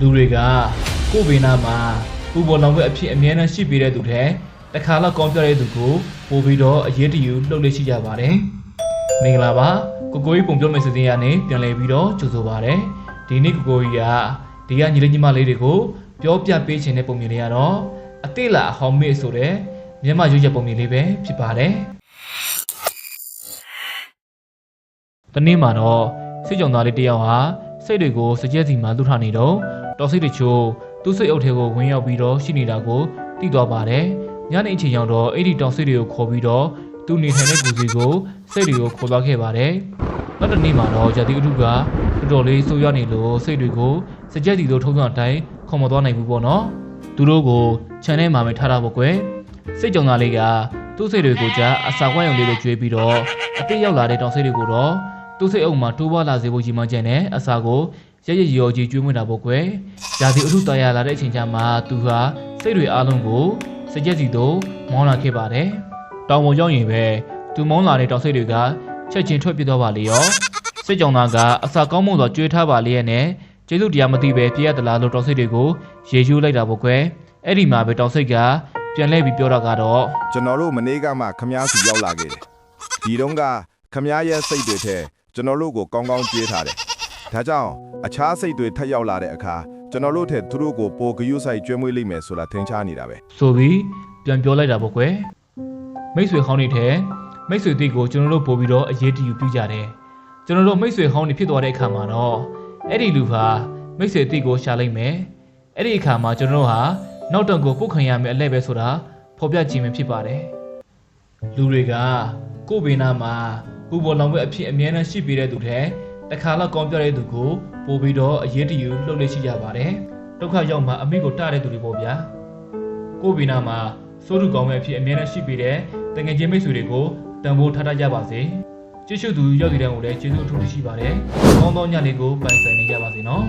လူတွေကကိုယ့်ဘေးနားမှာပူပေါ်လောင်ဘက်အဖြစ်အမြဲတမ်းရှိပေးတဲ့သူတဲ့တခါတော့ကောင်းပြတဲ့သူကိုပို့ပြီးတော့အရေးတယူလှုပ်လေ့ရှိကြပါတယ်မင်္ဂလာပါကိုကိုကြီးပုံပြောမယ့်စီစဉ်ရနေပြန်လည်ပြီးတော့ကြိုဆိုပါရစေဒီနေ့ကိုကိုကြီးကဒီကညီလေးညီမလေးတွေကိုပြောပြပေးခြင်းတဲ့ပုံမြင်လေးကတော့အတိတ်လာအဟောင်းမေ့ဆိုတဲ့မြန်မာရွေးချက်ပုံမြင်လေးပဲဖြစ်ပါတယ်တနေ့မှာတော့စိတ်ကြုံသားလေးတစ်ယောက်ဟာစိတ်တွေကိုစကြဲစီမှာလွတ်ထားနေတော့ တော်စိတ်တချို့သူ့စိတ်အုပ်ထဲကိုဝင်ရောက်ပြီးတော့ရှိနေတာကိုသိသွားပါတယ်ညနေအချိန်ရောက်တော့အဲ့ဒီတောင်စိတ်တွေကိုခေါ်ပြီးတော့သူနေထိုင်တဲ့ကိုယ်စီကိုစိတ်တွေကိုခေါ်သွားခဲ့ပါတယ်နောက်တစ်နေ့မှာတော့ဇာတိအထုကတော်တော်လေးဆိုးရွားနေလို့စိတ်တွေကိုစကြက်စီလိုထုံးစံအတိုင်းခေါ်မသွားနိုင်ဘူးပေါ့နော်သူတို့ကိုခြံထဲမှာပဲထားတာပေါ့ကွယ်စိတ်ကြုံသားလေးကသူ့စိတ်တွေကိုကြားအစာခွက်ရုံလေးပဲကျွေးပြီးတော့အတိတ်ရောက်လာတဲ့တောင်စိတ်တွေကိုတော့သူ့စိတ်အုပ်မှာတိုးပွားလာစေဖို့ကြီးမှန်းကျန်တဲ့အစာကို ရရရော်ကြီးကျွေးမွေးတာပေါ့ကွယ်ဇာတိအထုတာယာလာတဲ့အချိန်ကျမှသူဟာစိတ်တွေအားလုံးကိုစကြက်စီသို့မောင်းလာခဲ့ပါတယ်တောင်ပေါ်ရောက်ရင်ပဲသူမောင်းလာတဲ့တောင်စိတ်တွေကချက်ချင်းထွက်ပြေးသွားပါလေရောစစ်ကြောင်သားကအစာကောင်းမှုသောကြွေးထားပါလျက်နဲ့ကျေးဇူးတရားမသိပဲပြည့်ရသလားလို့တောင်စိတ်တွေကိုရေယူလိုက်တာပေါ့ကွယ်အဲ့ဒီမှာပဲတောင်စိတ်ကပြန်လဲပြီးပြောတာကတော့ကျွန်တော်တို့မနေ့ကမှခမားစီရောက်လာခဲ့တယ်ဒီတုန်းကခမားရဲ့စိတ်တွေထဲကျွန်တော်တို့ကိုကောင်းကောင်းကြွေးထားတယ် ဒါကြောင့်အခြားစိတ်တွေထပ်ရောက်လာတဲ့အခါကျွန်တော်တို့ထဲသူတို့ကိုပိုဂယုဆိုင်ကျွေးမွေးလိမ့်မယ်ဆိုတာထင်ရှားနေတာပဲဆိုပြီးပြန်ပြောလိုက်တာပေါ့ကွယ်မိတ်ဆွေဟောင်းတွေထဲမိတ်ဆွေတိကိုကျွန်တော်တို့ပို့ပြီးတော့အရေးတယူပြုကြတယ်ကျွန်တော်တို့မိတ်ဆွေဟောင်းတွေဖြစ်သွားတဲ့အခါမှာတော့အဲ့ဒီလူဟာမိတ်ဆွေတိကိုရှာလိုက်မယ်အဲ့ဒီအခါမှာကျွန်တော်တို့ဟာနောက်တန်ကိုပုတ်ခံရမယ်အလဲပဲဆိုတာဖော်ပြခြင်းပဲဖြစ်ပါတယ်လူတွေကကိုယ့်ဘေးနားမှာပူပေါ်လောင်ဘက်အဖြစ်အမြဲတမ်းရှိပေးတဲ့သူတဲ့ တခါတော့ကောင်းပြတဲ့သူကိုပို့ပြီးတော့အရေးတယူလှုပ်လေ့ရှိကြပါတယ်ဒုက္ခရောက်မှအမိကိုတတဲ့သူတွေပေါ့ဗျာကိုယ့်ဘေးနားမှာစိုးရုကောင်းဘက်အဖြစ်အမြဲတမ်းရှိပေးတဲ့တငယ်ချင်းမိတ်ဆွေတွေကိုတန်ဖိုးထားတတ်ကြပါစေကျေးဇူးသူရောက်တဲ့တဲ့ကိုလည်းကျေးဇူးအထူးရှိပါတယ်ကောင်းသောညလေးကိုပိုင်ဆိုင်နေကြပါစေနော်